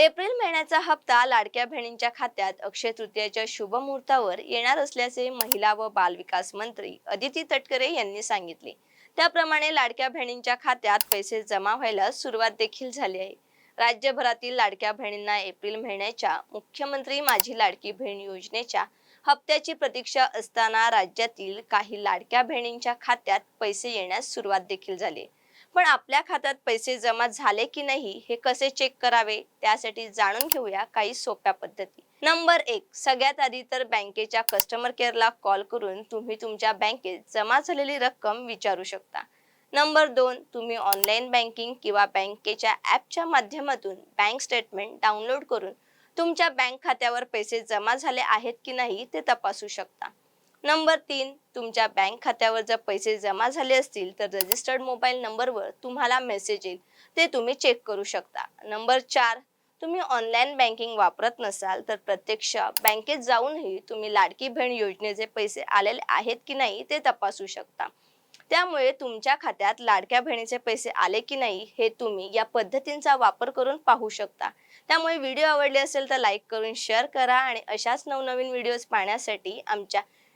April महिन्याचा हप्ता लाडक्या बहिणींच्या खात्यात अक्षय तृतीयाच्या शुभ मुहूर्तावर येणार असल्याचे महिला व बालविकास मंत्री अदिती तटकरे यांनी सांगितले. त्याप्रमाणे लाडक्या बहिणींच्या खात्यात पैसे जमा व्हायला सुरुवात देखील झाली आहे. राज्यभरातील लाडक्या बहिणींना एप्रिल महिन्याच्या मुख्यमंत्री माझी लाडकी बहीण योजनेच्या हप्त्याची प्रतीक्षा असताना राज्यातील काही लाडक्या बहिणींच्या खात्यात पैसे येण्यास सुरुवात देखील झाली. पण आपल्या खात्यात पैसे जमा झाले की नाही हे कसे चेक करावे? त्यासाठी जाणून घेऊया काही सोप्या पद्धती. नंबर एक सगळ्यात आधी तर बँकेच्या कस्टमर केअरला कॉल करून तुम्ही तुमच्या बँकेत जमा झालेली रक्कम विचारू शकता. नंबर दोन तुम्ही ऑनलाईन बँकिंग किंवा बँकेच्या ॲपच्या माध्यमातून बँक स्टेटमेंट डाउनलोड करून तुमच्या बँक खात्यावर पैसे जमा झाले आहेत की नाही ते तपासू शकता. नंबर तीन तुमच्या बँक खात्यावर जर पैसे जमा झाले असतील तर रजिस्टर्ड मोबाईल नंबरवर तुम्हाला मेसेज येईल. ते तुम्ही चेक करू शकता. नंबर चार तुम्ही ऑनलाईन बँकिंग वापरत नसाल तर प्रत्यक्ष बँकेत जाऊनही तुम्ही लाडकी बहीण योजनेचे पैसे आलेले आहेत की नाही ते तपासू शकता. त्यामुळे तुमच्या खात्यात लाडक्या बहिणीचे पैसे आले की नाही हे तुम्ही या पद्धतींचा वापर करून पाहू शकता. त्यामुळे व्हिडिओ आवडले असेल तर लाईक करून शेअर करा आणि अशाच नवनवीन व्हिडिओज पाहण्यासाठी आमच्या